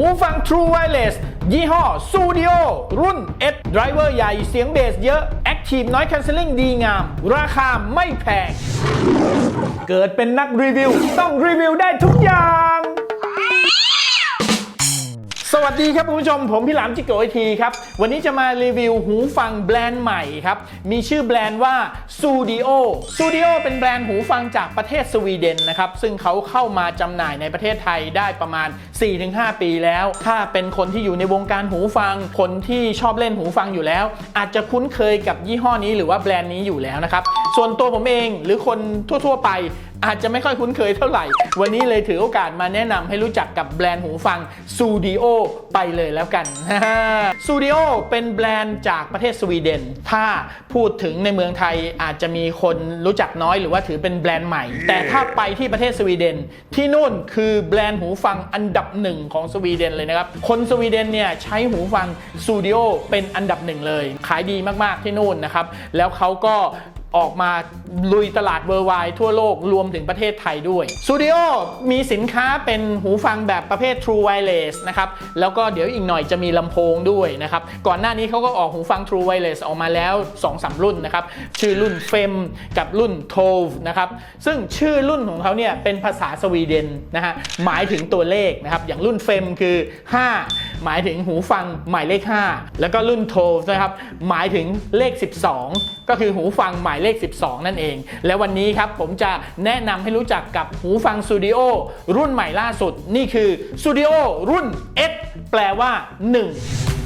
หูฟัง True Wireless ยี่ห้อ Studio รุ่น S Driver ใหญ่เสียงเบสเยอะ Active Noise Cancelling ดีงาม ราคาไม่แพง เกิดเป็นนักรีวิว ต้องรีวิวได้ทุกอย่าง วัสดีครับคุณผู้ชม ผมพี่หลามจิโกไอทีครับ วันนี้จะมารีวิวหูฟังแบรนด์ใหม่ครับ มีชื่อแบรนด์ว่า s u d i o s u d i o เป็นแบรนด์หูฟังจากประเทศสวีเดนนะครับ ซึ่งเขาเข้ามาจำหน่ายในประเทศไทยได้ประมาณ 4-5 ปีแล้ว ถ้าเป็นคนที่อยู่ในวงการหูฟัง คนที่ชอบเล่นหูฟังอยู่แล้ว อาจจะคุ้นเคยกับยี่ห้อนี้หรือว่าแบรนด์นี้อยู่แล้วนะครับ ส่วนตัวผมเองหรือคนทั่ว ๆ ไป อาจจะไม่ค่อยคุ้นเคยเท่าไหร่ วันนี้เลยถือโอกาสมาแนะนำให้รู้จักกับแบรนด์หูฟัง Studio ไปเลยแล้วกัน Studio เป็นแบรนด์จากประเทศสวีเดน ถ้าพูดถึงในเมืองไทยอาจจะมีคนรู้จักน้อยหรือว่าถือเป็นแบรนด์ใหม่ แต่ถ้าไปที่ประเทศสวีเดน ที่นู่นคือแบรนด์หูฟังอันดับหนึ่งของสวีเดนเลยนะครับ คนสวีเดนเนี่ยใช้หูฟัง Studio เป็นอันดับหนึ่งเลย ขายดีมากๆที่นู่นนะครับ แล้วเขาก็ ออกมาลุยตลาดเวอร์ไวทั่วโลกรวมถึงประเทศไทยด้วย Studio มีสินค้าเป็นหูฟังแบบประเภท True Wireless นะครับ แล้วก็เดี๋ยวอีกหน่อยจะมีลำโพงด้วยนะครับ ก่อนหน้านี้เขาก็ออกหูฟัง True Wireless ออกมาแล้ว 2-3 รุ่นนะครับ ชื่อรุ่น FEM กับรุ่น TOV นะครับ ซึ่งชื่อรุ่นของเขาเนี่ยเป็นภาษาสวีเดนนะฮะ หมายถึงตัวเลขนะครับ อย่างรุ่น FEM คือ 5 หมายถึงหูฟังหมายเลข 5 แล้วก็รุ่น TOV นะครับ หมายถึงเลข 12 ก็คือหูฟังหมายเลข 12 นั่นเอง และวันนี้ครับผมจะแนะนำให้รู้จักกับหูฟังสตูดิโอรุ่นใหม่ล่าสุด นี่คือสตูดิโอรุ่น S แปลว่า 1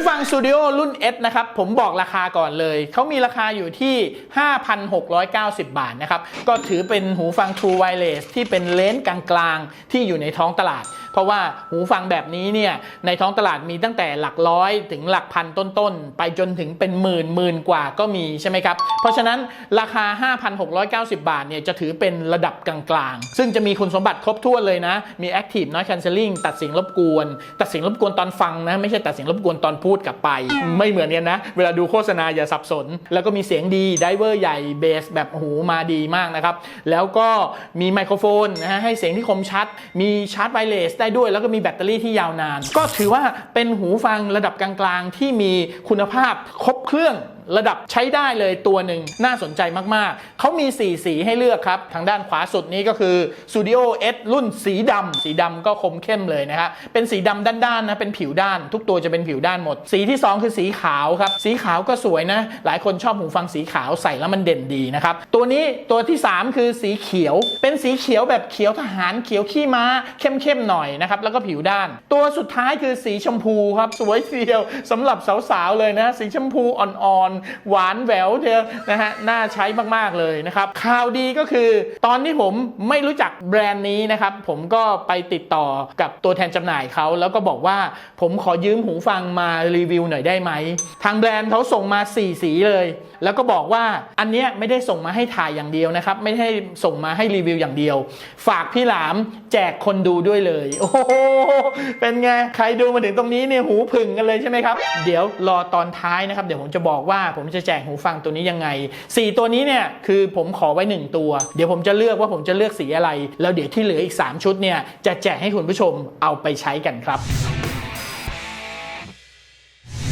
หูฟังสตูดิโอรุ่น S นะครับ ผมบอกราคาก่อนเลย เขามีราคาอยู่ที่ 5,690 บาทนะครับ ก็ถือเป็นหูฟัง True Wireless ที่เป็นเลนส์กลางๆ ที่อยู่ในท้องตลาดเพราะว่าหูฟังแบบนี้เนี่ยในท้องตลาดมีตั้งแต่หลักร้อยถึงหลักพันต้นๆ ไปจนถึงเป็นหมื่นหมื่นกว่าก็มีใช่ไหมครับ เพราะฉะนั้นราคา 5,690 บาทเนี่ยจะถือเป็นระดับกลางๆ ซึ่งจะมีคุณสมบัติครบถ้วนเลยนะ มี Active Noise Cancelling ตัดเสียงรบกวน ตัดเสียงรบกวนตอนฟังนะ ไม่ใช่ตัดเสียงรบกวนตอนพูดกลับไป ไม่เหมือนกันนะ เวลาดูโฆษณาอย่าสับสน แล้วก็มีเสียงดีไดเวอร์ใหญ่เบสแบบหูมาดีมากนะครับ แล้วก็มีไมโครโฟนนะฮะให้เสียงที่คมชัด มีชาร์จไวเลสได้ด้วย แล้วก็มีแบตเตอรี่ที่ยาวนาน ก็ถือว่าเป็นหูฟังระดับกลางๆ ที่มีคุณภาพครบเครื่อง ระดับใช้ได้เลยตัวหนึ่งน่าสนใจมากๆ เขามี 4 สีให้เลือกครับ ทางด้านขวาสุดนี้ก็คือ Studio S รุ่นสีดำสีดำก็คมเข้มเลยนะฮะเป็นสีดำด้านๆนะเป็นผิวด้าน ทุกตัวจะเป็นผิวด้านหมด สีที่ 2 คือสีขาวครับ สีขาวก็สวยนะ หลายคนชอบหูฟังสีขาวใส่แล้วมันเด่นดีนะครับ ตัวนี้ตัวที่ 3 คือสีเขียว เป็นสีเขียวแบบเขียวทหารเขียวขี้ม้าเข้มๆหน่อยนะครับแล้วก็ผิวด้าน ตัวสุดท้ายคือสีชมพูครับสวยเฟียวสำหรับสาวๆเลยนะ สีชมพูอ่อนหวานแหววเดียวนะฮะน่าใช้มากๆเลยนะครับข่าวดีก็คือ ตอนที่ผมไม่รู้จักแบรนด์นี้นะครับผมก็ไปติดต่อกับตัวแทนจำหน่ายเขาแล้วก็บอกว่าผมขอยืมหูฟังมารีวิวหน่อยได้ไหมทางแบรนด์เขาส่งมา 4 สีเลย แล้วก็บอกว่าอันเนี้ยไม่ได้ส่งมาให้ถ่ายอย่างเดียวนะครับ ไม่ได้ส่งมาให้รีวิวอย่างเดียว ฝากพี่หลามแจกคนดูด้วยเลย โอ้โหเป็นไง ใครดูมาถึงตรงนี้เนี่ยหูผึ่งกันเลยใช่ไหมครับ เดี๋ยวรอตอนท้ายนะครับ เดี๋ยวผมจะบอกว่าผมจะแจกหูฟังตัวนี้ยังไง 4 ตัวนี้เนี่ยคือผมขอไว้ 1 ตัว เดี๋ยวผมจะเลือกว่าผมจะเลือกสีอะไร แล้วเดี๋ยวที่เหลืออีก 3 ชุดเนี่ยจะแจกให้คุณผู้ชมเอาไปใช้กันครับ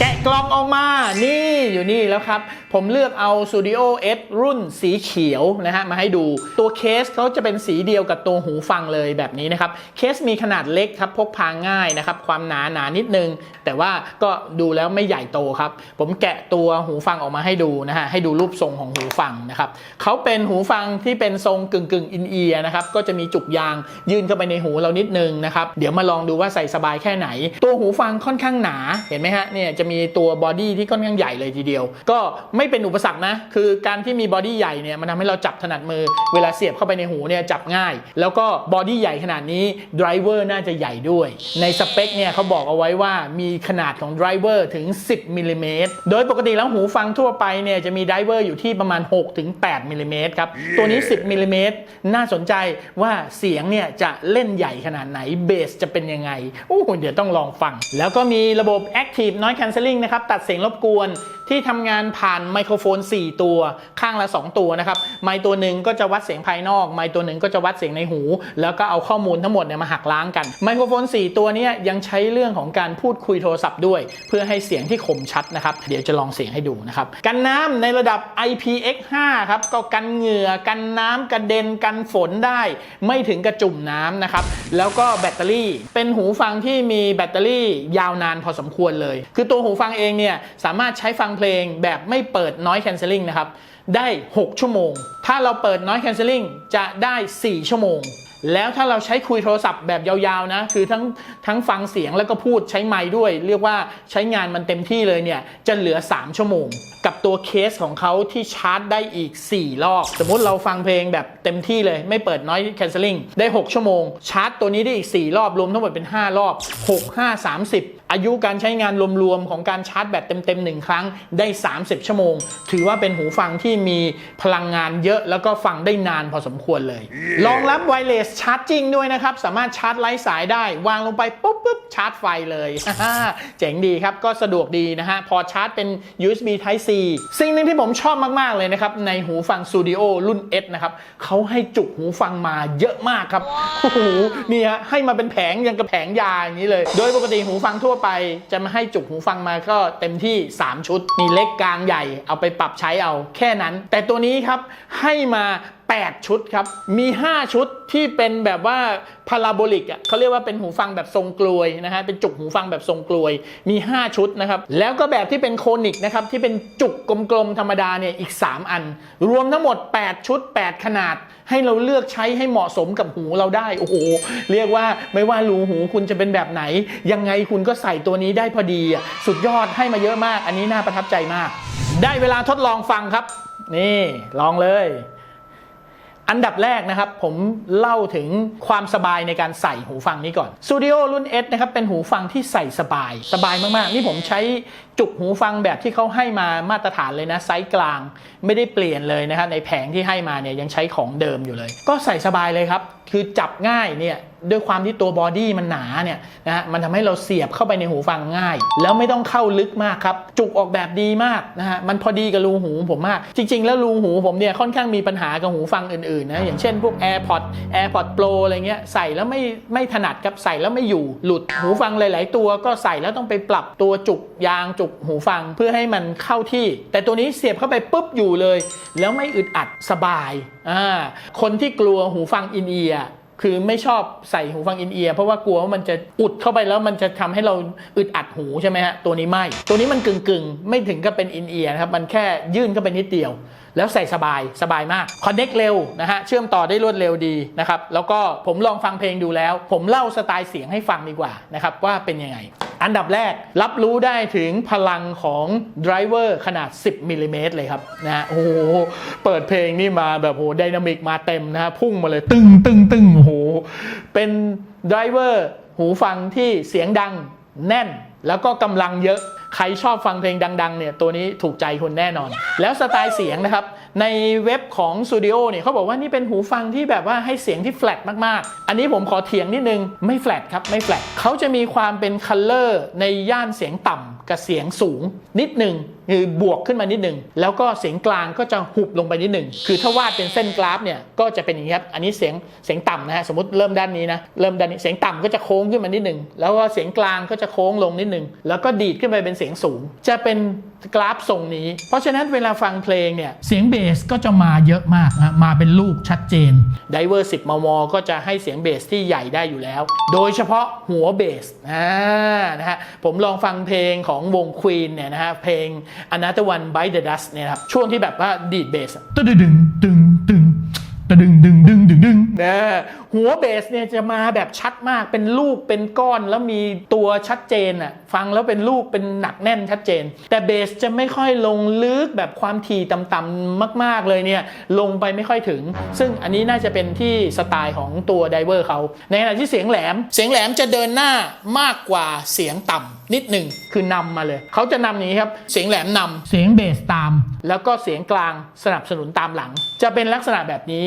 แกะกล่องออกมา นี่อยู่นี่แล้วครับ ผมเลือกเอา Studio S รุ่นสีเขียวนะฮะมาให้ดู ตัวเคสเขาจะเป็นสีเดียวกับตัวหูฟังเลยแบบนี้นะครับ เคสมีขนาดเล็กครับ พกพาง่ายนะครับ ความหนาหนานิดนึง แต่ว่าก็ดูแล้วไม่ใหญ่โตครับ ผมแกะตัวหูฟังออกมาให้ดูนะฮะ ให้ดูรูปทรงของหูฟังนะครับเขาเป็นหูฟังที่เป็นทรงกึ่งกึ่งอินเอียร์นะครับ ก็จะมีจุกยางยื่นเข้าไปในหูเรานิดนึงนะครับ เดี๋ยวมาลองดูว่าใส่สบายแค่ไหน ตัวหูฟังค่อนข้างหนา เห็นไหมฮะ เนี่ยจะมีตัวบอดี้ที่ค่อนข้างใหญ่เลยทีเดียว ก็ไม่เป็นอุปสรรคนะ คือการที่มีบอดี้ใหญ่เนี่ยมันทำให้เราจับถนัดมือ เวลาเสียบเข้าไปในหูเนี่ยจับง่าย แล้วก็บอดี้ใหญ่ขนาดนี้ไดรเวอร์น่าจะใหญ่ด้วย ในสเปคเนี่ยเขาบอกเอาไว้ว่ามีขนาดของไดรเวอร์ถึง 10มิลลิเมตรโดยปกติแล้วหูฟังทั่วไปเนี่ยจะมีไดรเวอร์อยู่ที่ประมาณ6ถึง8มิลลิเมตรครับ ตัวนี้ 10มิลลิเมตรน่าสนใจว่าเสียงเนี่ยจะเล่นใหญ่ขนาดไหนเบสจะเป็นยังไงโอ้โหเดี๋ยวต้องลองฟัง แล้วก็มีระบบ Active Noise Cancelling นะครับตัดเสียงรบกวน ที่ทำงานผ่านไมโครโฟน 4 ตัวข้างละ 2 ตัวนะครับ ไมค์ตัวหนึ่งก็จะวัดเสียงภายนอก ไมค์ตัวหนึ่งก็จะวัดเสียงในหู แล้วก็เอาข้อมูลทั้งหมดเนี่ยมาหักล้างกัน ไมโครโฟน 4 ตัวนี้ยังใช้เรื่องของการพูดคุยโทรศัพท์ด้วย เพื่อให้เสียงที่คมชัดนะครับ เดี๋ยวจะลองเสียงให้ดูนะครับ กันน้ำในระดับ IPX5 ครับ ก็กันเหงื่อ กันน้ำกระเด็น กันฝนได้ ไม่ถึงกระจุ่มน้ำนะครับ แล้วก็แบตเตอรี่ เป็นหูฟังที่มีแบตเตอรี่ยาวนานพอสมควรเลย คือตัวหูฟังเองเนี่ยสามารถใช้ฟังเพลงแบบไม่เปิด noise cancelling นะครับ ได้ 6 ชั่วโมง ถ้าเราเปิด noise cancelling จะได้ 4 ชั่วโมง แล้วถ้าเราใช้คุยโทรศัพท์แบบยาวๆนะ คือทั้งทั้งฟังเสียงแล้วก็พูดใช้ไมค์ด้วย เรียกว่าใช้งานมันเต็มที่เลยเนี่ย จะเหลือ 3 ชั่วโมง กับตัวเคสของเขาที่ชาร์จได้อีก 4 รอบ สมมติเราฟังเพลงแบบเต็มที่เลย ไม่เปิด noise cancelling ได้ 6 ชั่วโมง ชาร์จตัวนี้ได้อีก 4 รอบรวมทั้งหมดเป็น 5 รอบ 6 5 30 อายุการใช้งานรวมๆของการชาร์จแบตเต็มๆ1ครั้งได้ 30 ชั่วโมง ถือว่าเป็นหูฟังที่มีพลังงานเยอะแล้วก็ฟังได้นานพอสมควรเลยรองรับไวเลสชาร์จจริงด้วยนะครับ สามารถชาร์จไร้สายได้ วางลงไปปุ๊บปุ๊บชาร์จไฟเลย เจ๋งดีครับ ก็สะดวกดีนะฮะ พอชาร์จเป็น USB Type C สิ่งหนึ่งที่ผมชอบมากๆเลยนะครับ ในหูฟัง Studio รุ่น S นะครับเขาให้จุกหูฟังมาเยอะมากครับ โอ้โห นี่ฮะให้มาเป็นแผงยังกับแผงยาอย่างนี้เลย โดยปกติหูฟังทั่วไปจะมาให้จุกหูฟังมาก็เต็มที่ 3 ชุด มีเล็กกลางใหญ่เอาไปปรับใช้เอาแค่นั้น แต่ตัวนี้ครับให้มา 8 ชุดครับ มี 5 ชุดที่เป็นแบบว่าพาราโบลิกอะเขาเรียกว่าเป็นหูฟังแบบทรงกลวยนะฮะเป็นจุกหูฟังแบบทรงกลวยมี 5 ชุดนะครับแล้วก็แบบที่เป็นโคนิกนะครับที่เป็นจุกกลมๆธรรมดาเนี่ยอีก 3 อัน รวมทั้งหมด 8 ชุด 8 ขนาด ให้เราเลือกใช้ให้เหมาะสมกับหูเราได้โอ้โหเรียกว่าไม่ว่ารูหูคุณจะเป็นแบบไหน ยังไงคุณก็ใส่ตัวนี้ได้พอดีอะสุดยอดให้มาเยอะมาก อันนี้น่าประทับใจมาก ได้เวลาทดลองฟังครับ นี่ลองเลย อันดับแรกนะครับผมเล่าถึงความสบายในการใส่หูฟังนี้ก่อน Studio รุ่น S นะครับเป็นหูฟังที่ใส่สบายสบายมากๆ นี่ผมใช้ จุกหูฟังแบบที่เขาให้มามาตรฐานเลยนะไซส์กลาง ไม่ได้เปลี่ยนเลยนะครับในแผงที่ให้มาเนี่ยยังใช้ของเดิมอยู่เลย ก็ใส่สบายเลยครับ คือจับง่ายเนี่ยด้วยความที่ตัวบอดี้มันหนาเนี่ยนะฮะมันทำให้เราเสียบเข้าไปในหูฟังง่าย แล้วไม่ต้องเข้าลึกมากครับ จุกออกแบบดีมากนะฮะมันพอดีกับรูหูผมมาก จริง ๆ แล้วรูหูผมเนี่ยค่อนข้างมีปัญหากับหูฟังอื่นๆนะอย่างเช่นพวก AirPods AirPods Pro อะไรเงี้ยใส่แล้วไม่ไม่ถนัดครับใส่แล้วไม่อยู่หลุดหูฟังหลาย ๆ ตัวก็ใส่แล้วต้องไปปรับตัวจุกยางจุกหูฟังเพื่อให้มันเข้าที่ แต่ตัวนี้เสียบเข้าไปปุ๊บอยู่เลย แล้วไม่อึดอัดสบายอ่าคนที่กลัวหูฟังอินเอียร์คือไม่ชอบใส่หูฟังอินเอียร์เพราะว่ากลัวว่ามันจะอุดเข้าไปแล้วมันจะทำให้เราอึดอัดหูใช่ไหมฮะตัวนี้ไม่ ตัวนี้มันกึ่งกึ่งๆ ไม่ถึงกับเป็นอินเอียร์นะครับมันแค่ยื่นเข้าไปนิดเดียวแล้วใส่สบายสบายมากคอนเน็กเร็วนะฮะเชื่อมต่อได้รวดเร็วดีนะครับแล้วก็ผมลองฟังเพลงดูแล้ว ผมเล่าสไตล์เสียงให้ฟังดีกว่านะครับว่าเป็นยังไง อันดับแรกรับรู้ได้ถึงพลังของไดรเวอร์ขนาด 10มิลลิเมตรเลยครับนะฮะโอ้โหเปิดเพลงนี่มาแบบโหไดนามิกมาเต็มนะฮะพุ่งมาเลยตึงตึงตึงโอ้โหเป็นไดรเวอร์หูฟังที่เสียงดังแน่น แล้วก็กำลังเยอะ ใครชอบฟังเพลงดังๆเนี่ยตัวนี้ถูกใจคุณแน่นอน แล้วสไตล์เสียงนะครับ ในเว็บของ Studio เนี่ยเขาบอกว่านี่เป็นหูฟังที่แบบว่าให้เสียงที่แฟลตมากๆ อันนี้ผมขอเถียงนิดนึง ไม่แฟลตครับ ไม่แฟลตเขาจะมีความเป็นคัลเลอร์ในย่านเสียงต่ำกับเสียงสูงนิดหนึ่ง คือบวกขึ้นมานิดหนึ่งแล้วก็เสียงกลางก็จะหุบลงไปนิดหนึ่งคือถ้าวาดเป็นเส้นกราฟเนี่ยก็จะเป็นอย่างนี้ครับอันนี้เสียงเสียงต่ำนะฮะสมมติเริ่มด้านนี้นะเริ่มด้านนี้เสียงต่ำก็จะโค้งขึ้นมานิดหนึ่งแล้วก็เสียงกลางก็จะโค้งลงนิดหนึ่งแล้วก็ดีดขึ้นไปเป็นเสียงสูง จะเป็นกราฟทรงนี้ เพราะฉะนั้นเวลาฟังเพลงเนี่ยเสียงเบสก็จะมาเยอะมากนะมาเป็นลูกชัดเจนไดเวอร์10มมก็จะให้เสียงเบสที่ใหญ่ได้อยู่แล้ว โดยเฉพาะหัวเบสนะฮะผมลองฟังเพลงของวงควีนเนี่ยนะฮะเพลง Another One Bite the Dust เนี่ยครับช่วงที่แบบว่าดีดเบสอะตึงดึงตึงตึงตะดึงดึงดึงดึงดึงนะหัวเบสเนี่ยจะมาแบบชัดมากเป็นลูกเป็นก้อนแล้วมีตัวชัดเจนอะฟังแล้วเป็นลูกเป็นหนักแน่นชัดเจน แต่เบสจะไม่ค่อยลงลึกแบบความถี่ต่ำๆมาก ๆเลยเนี่ยลงไปไม่ค่อยถึง ซึ่งอันนี้น่าจะเป็นที่สไตล์ของตัวไดเวอร์เขาในขณะที่เสียงแหลม เสียงแหลมจะเดินหน้ามากกว่าเสียงต่ำนิดหนึ่งคือนำมาเลย เขาจะนำอย่างนี้ครับเสียงแหลมนำเสียงเบสตาม แล้วก็เสียงกลางสนับสนุนตามหลัง จะเป็นลักษณะแบบนี้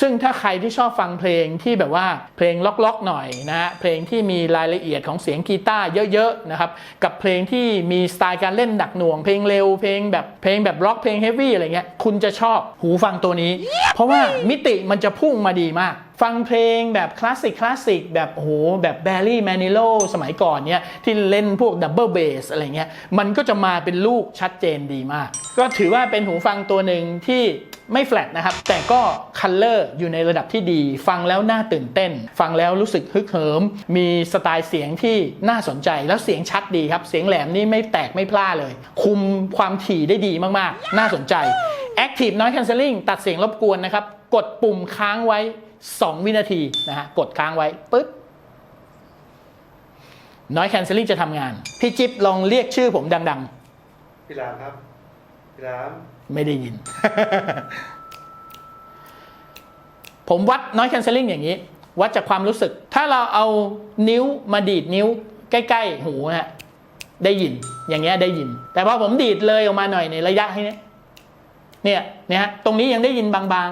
ซึ่งถ้าใครที่ชอบฟังเพลงที่แบบว่าเพลงล็อกๆหน่อยนะฮะเพลงที่มีรายละเอียดของเสียงกีตาร์เยอะๆนะครับกับเพลงที่มีสไตล์การเล่นหนักหน่วง เพลงเร็วเพลงแบบเพลงแบบร็อกเพลงเฮฟวี่อะไรเงี้ยคุณจะชอบหูฟังตัวนี้ เพราะว่ามิติมันจะพุ่งมาดีมาก ฟังเพลงแบบคลาสสิกคลาสสิกแบบโอ้โหแบบแบร์รี่แมนิโลสมัยก่อนเนี่ยที่เล่นพวกดับเบิลเบสอะไรเงี้ยมันก็จะมาเป็นลูกชัดเจนดีมาก ก็ถือว่าเป็นหูฟังตัวหนึ่งที่ ไม่แฟลตนะครับ แต่ก็คัลเลอร์อยู่ในระดับที่ดี ฟังแล้วน่าตื่นเต้น ฟังแล้วรู้สึกฮึกเหิม มีสไตล์เสียงที่น่าสนใจ แล้วเสียงชัดดีครับ เสียงแหลมนี่ไม่แตกไม่พล่าเลย คุมความถี่ได้ดีมากๆ น่าสนใจ Active Noise Cancelling ตัดเสียงรบกวนนะครับ กดปุ่มค้างไว้ 2 วินาทีนะฮะ กดค้างไว้ปึ๊บ Noise Cancelling จะทำงาน พี่จิ๊บลองเรียกชื่อผมดัง ๆ พี่รามครับ พี่รามๆไม่ได้ยิน ผมวัด Noise Cancelling อย่างนี้ วัดจากความรู้สึก ถ้าเราเอานิ้วมาดีดนิ้ว ใกล้ ๆ หูฮะได้ยิน อย่างเงี้ยได้ยิน แต่พอผมดีดเลยออกมาหน่อยในระยะให้เนี้ยเนี่ยเนี่ยฮะตรงนี้ยังได้ยินบาง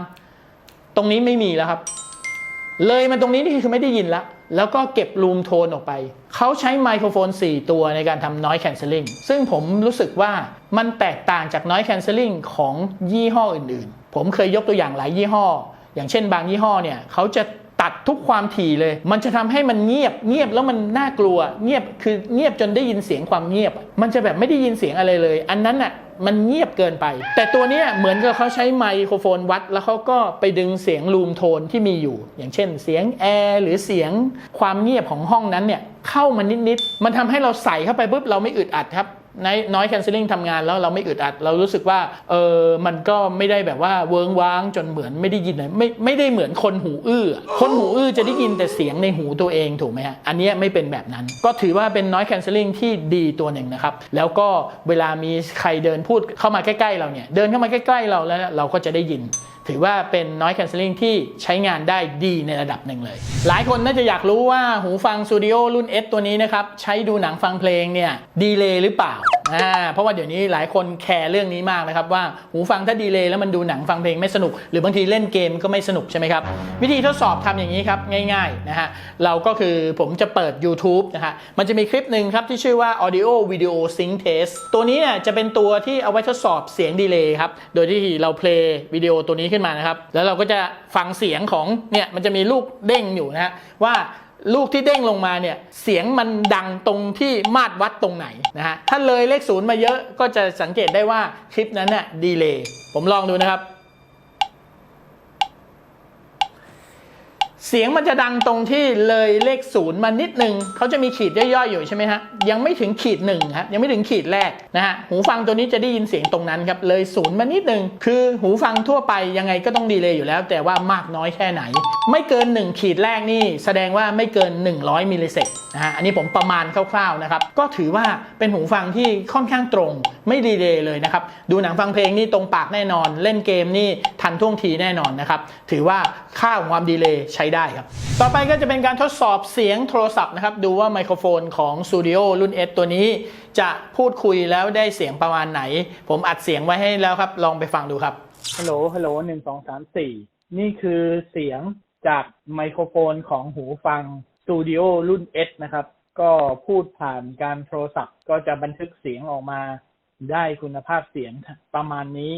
ๆ ตรงนี้ไม่มีแล้วครับ เลยมาตรงนี้นี่คือไม่ได้ยินละ แล้วก็เก็บรูมโทนออกไป เขาใช้ไมโครโฟน 4 ตัวในการทำ noise cancelling ซึ่งผมรู้สึกว่ามันแตกต่างจาก noise cancelling ของยี่ห้ออื่นๆ ผมเคยยกตัวอย่างหลายยี่ห้อ อย่างเช่นบางยี่ห้อเนี่ยเขาจะตัดทุกความถี่เลย มันจะทำให้มันเงียบ เงียบแล้วมันน่ากลัว เงียบคือเงียบจนได้ยินเสียงความเงียบ มันจะแบบไม่ได้ยินเสียงอะไรเลย อันนั้นอะ มันเงียบเกินไป แต่ตัวนี้เหมือนกับเขาใช้ไมโครโฟนวัด แล้วเขาก็ไปดึงเสียงรูมโทนที่มีอยู่ อย่างเช่น เสียงแอร์หรือเสียงความเงียบของห้องนั้นเนี่ยเข้ามานิดๆมันทำให้เราใส่เข้าไปปุ๊บเราไม่อึดอัดครับนน้อยแคนเซิลลิ่งทำงานแล้วเราไม่อึดอัด เรารู้สึกว่าเออมันก็ไม่ได้แบบว่าเวิงว้างจนเหมือนไม่ได้ยินเลยไม่ไม่ได้เหมือนคนหูอื้ออะคนหูอื้อจะได้ยินแต่เสียงในหูตัวเองถูกไหมฮะอันเนี้ยไม่เป็นแบบนั้น ก็ถือว่าเป็นน้อยแคนเซิลลิ่งที่ดีตัวหนึ่งนะครับ แล้วก็เวลามีใครเดินพูดเข้ามาใกล้ๆเราเนี่ยเดินเข้ามาใกล้ๆเราแล้วเราก็จะได้ยิน ถือว่าเป็น noise cancelling ที่ใช้งานได้ดีในระดับหนึ่งเลย หลายคนน่าจะอยากรู้ว่าหูฟัง Studio รุ่น S ตัวนี้นะครับ ใช้ดูหนังฟังเพลงเนี่ยดีเลย์หรือเปล่าอ่าเพราะว่าเดี๋ยวนี้หลายคนแคร์เรื่องนี้มากนะครับว่าหูฟังถ้าดีเลย์แล้วมันดูหนังฟังเพลงไม่สนุก หรือบางทีเล่นเกมก็ไม่สนุกใช่ไหมครับ วิธีทดสอบทำอย่างนี้ครับ ง่ายๆนะฮะเราก็คือผมจะเปิด YouTube นะฮะมันจะมีคลิปหนึ่งครับที่ชื่อว่า Audio Video Sync Test ตัวนี้เนี่ยจะเป็นตัวที่เอาไว้ทดสอบเสียงดีเลย์ครับโดยที่เราเพลย์วิดีโอตัวนี้ขึ้นมานะครับ แล้วเราก็จะฟังเสียงของเนี่ยมันจะมีลูกเด้งอยู่นะฮะว่าลูกที่เด้งลงมาเนี่ยเสียงมันดังตรงที่มาตรวัดตรงไหนนะฮะถ้าเลยเลขศูนย์มาเยอะก็จะสังเกตได้ว่าคลิปนั้นน่ะดีเลย์ผมลองดูนะครับ เสียงมันจะดังตรงที่เลยเลขศูนย์มานิดนึงเขาจะมีขีดย่อยๆอยู่ใช่ไหมฮะยังไม่ถึงขีดหนึ่งฮะยังไม่ถึงขีดแรกนะฮะหูฟังตัวนี้จะได้ยินเสียงตรงนั้นครับเลยศูนย์มานิดนึงคือหูฟังทั่วไปยังไงก็ต้องดีเลยอยู่แล้ว แต่ว่ามากน้อยแค่ไหน ไม่เกิน 1 ขีดแรกนี่แสดงว่าไม่เกิน 100มิลลิเซกนะฮะอันนี้ผมประมาณคร่าวๆนะครับก็ถือว่าเป็นหูฟังที่ค่อนข้างตรงไม่ดีเลยเลยนะครับดูหนังฟังเพลงนี่ตรงปากแน่นอน เล่นเกมนี่ทันท่วงทีแน่นอนนะครับถือว่าค่าของความดีเลย์ใช้ได้ครับ ต่อไปก็จะเป็นการทดสอบเสียงโทรศัพท์นะครับ ดูว่าไมโครโฟนของ Studio รุ่น S ตัวนี้ จะพูดคุยแล้วได้เสียงประมาณไหน ผมอัดเสียงไว้ให้แล้วครับ ลองไปฟังดูครับ ฮัลโหล ฮัลโหลหนึ่งสองสามสี่นี่คือเสียงจากไมโครโฟนของหูฟัง Studio รุ่น S นะครับ ก็พูดผ่านการโทรศัพท์ ก็จะบันทึกเสียงออกมา ได้คุณภาพเสียงประมาณนี้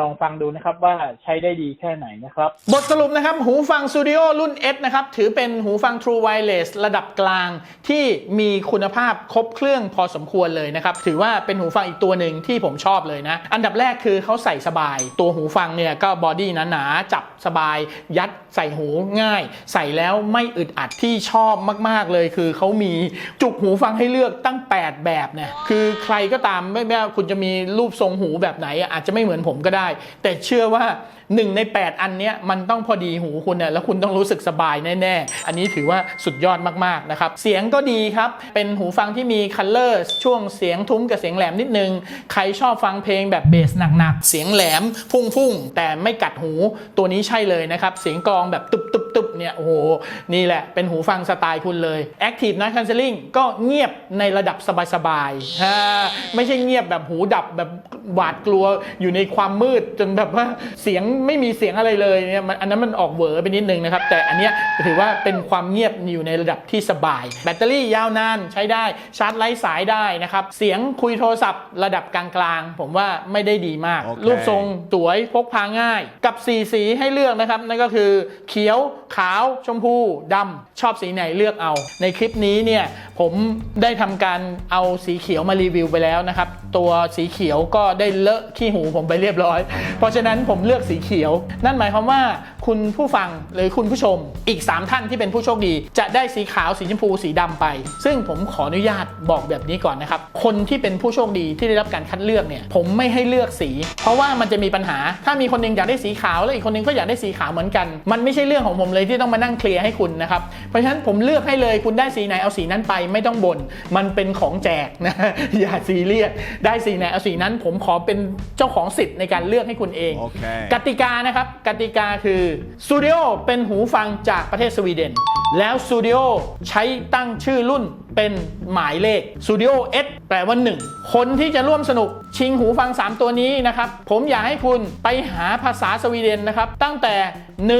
ลองฟังดูนะครับว่าใช้ได้ดีแค่ไหนนะครับ บทสรุปนะครับ หูฟัง Studio รุ่น S นะครับ ถือเป็นหูฟัง True Wireless ระดับกลางที่มีคุณภาพครบเครื่องพอสมควรเลยนะครับ ถือว่าเป็นหูฟังอีกตัวหนึ่งที่ผมชอบเลยนะ อันดับแรกคือเขาใส่สบาย ตัวหูฟังเนี่ยก็บอดี้หนาๆจับสบาย ยัดใส่หูง่าย ใส่แล้วไม่อึดอัดที่ชอบมาก ๆเลย คือเขามีจุกหูฟังให้เลือกตั้ง 8 แบบเนี่ยคือใครก็ตามไม่ไม่ว่าคุณจะมีรูปทรงหูแบบไหน อาจจะไม่เหมือนผมก็ได้ได้ แต่เชื่อว่า 1 ใน 8 อันเนี้ยมันต้องพอดีหูคุณเนี่ยแล้วคุณต้องรู้สึกสบายแน่ๆ อันนี้ถือว่าสุดยอดมากๆนะครับ เสียงก็ดีครับ เป็นหูฟังที่มีคัลเลอร์ช่วงเสียงทุ้มกับเสียงแหลมนิดนึง ใครชอบฟังเพลงแบบเบสหนักๆ เสียงแหลมพุ่งๆ แต่ไม่กัดหูตัวนี้ใช่เลยนะครับ เสียงกองแบบตุบๆๆเนี่ยโอ้โหนี่แหละเป็นหูฟังสไตล์คุณเลย Active Noise Cancelling ก็เงียบในระดับสบายๆฮ่าไม่ใช่เงียบแบบหูดับแบบหวาดกลัวอยู่ในความมืดจนแบบว่าเสียงไม่มีเสียงอะไรเลยเนี่ยมันอันนั้นมันออกเหวอไปนิดนึงนะครับ แต่อันเนี้ยถือว่าเป็นความเงียบอยู่ในระดับที่สบาย แบตเตอรี่ยาวนานใช้ได้ชาร์จไร้สายได้นะครับเสียงคุยโทรศัพท์ระดับกลางๆ ผมว่าไม่ได้ดีมากโอเครูปทรงสวยพกพาง่าย กับสีสีให้เลือกนะครับ นั่นก็คือเขียวขาวชมพูดำชอบสีไหนเลือกเอา ในคลิปนี้เนี่ยผมได้ทำการเอาสีเขียวมารีวิวไปแล้วนะครับ ตัวสีเขียวก็ได้เลอะขี้หูผมไปเรียบร้อยเพราะฉะนั้นผมเลือกสีเขียว นั่นหมายความว่า คุณผู้ฟังหรือคุณผู้ชมอีก 3 ท่านที่เป็นผู้โชคดี จะได้สีขาวสีชมพูสีดำไป ซึ่งผมขออนุญาตบอกแบบนี้ก่อนนะครับ คนที่เป็นผู้โชคดีที่ได้รับการคัดเลือกเนี่ยผมไม่ให้เลือกสี เพราะว่ามันจะมีปัญหา ถ้ามีคนหนึงอยากได้สีขาวแล้วอีกคนหนึงก็อยากได้สีขาวเหมือนกัน มันไม่ใช่เรื่องของผมเลยที่ต้องมานั่งเคลียร์ให้คุณนะครับเพราะฉะนั้นผมเลือกให้เลยคุณได้สีไหนเอาสีนั้นไปไม่ต้องบ่นมันเป็นของแจกนะอย่าซีเรียสได้สีไหนเอาสีนั้น ผมขอเป็นเจ้าของสิทธิ์ในการเลือกให้คุณเองโอเคกติกานะครับกติกาคือ Studio เป็นหูฟังจากประเทศสวีเดน แล้ว Studio ใช้ตั้งชื่อรุ่นเป็นหมายเลข Studio S แปลว่า 1 คนที่จะร่วมสนุกชิงหูฟัง 3 ตัวนี้นะครับ ผมอยากให้คุณไปหาภาษาสวีเดนนะครับ ตั้งแต่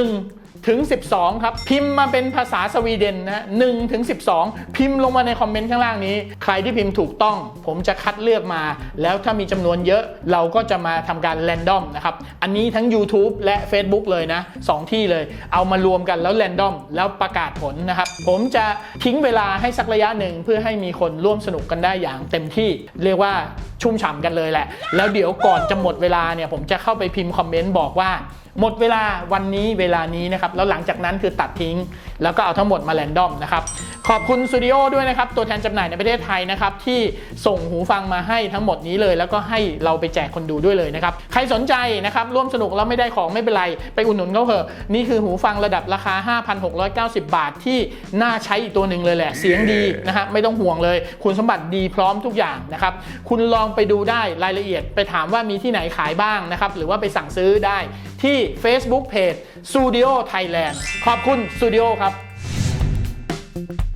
1 ถึง 12 ครับ พิมพ์มาเป็นภาษาสวีเดนนะ1ถึง12พิมพ์ลงมาในคอมเมนต์ข้างล่างนี้ ใครที่พิมพ์ถูกต้อง ผมจะคัดเลือกมา แล้วถ้ามีจำนวนเยอะเราก็จะมาทำการแรนดอมนะครับอันนี้ทั้ง YouTube และ Facebook เลยนะ 2 ที่เลย เอามารวมกันแล้วแรนดอมแล้วประกาศผลนะครับ ผมจะทิ้งเวลาให้สักระยะหนึ่งเพื่อให้มีคนร่วมสนุกกันได้อย่างเต็มที่ เรียกว่าชุ่มฉ่ำกันเลยแหละ แล้วเดี๋ยวก่อนจะหมดเวลาเนี่ยผมจะเข้าไปพิมพ์คอมเมนต์บอกว่า หมดเวลาวันนี้เวลานี้นะครับแล้วหลังจากนั้นคือตัดทิ้งแล้วก็เอาทั้งหมดมาแรนดอมนะครับ ขอบคุณสตูดิโอด้วยนะครับ ตัวแทนจำหน่ายในประเทศไทยนะครับ ที่ส่งหูฟังมาให้ทั้งหมดนี้เลย แล้วก็ให้เราไปแจกคนดูด้วยเลยนะครับ ใครสนใจนะครับร่วมสนุกแล้วไม่ได้ของไม่เป็นไร ไปอุดหนุนเขาเถอะนี่คือหูฟังระดับราคา 5,690 บาทที่น่าใช้อีกตัวหนึ่งเลยแหละ เสียงดีนะฮะไม่ต้องห่วงเลย คุณสมบัติดีพร้อมทุกอย่างนะครับคุณลองไปดูได้รายละเอียด ไปถามว่ามีที่ไหนขายบ้างนะครับหรือว่าไปสั่งซื้อได้ที่ Facebook Page Studio Thailand ขอบคุณ Studio ครับ thank you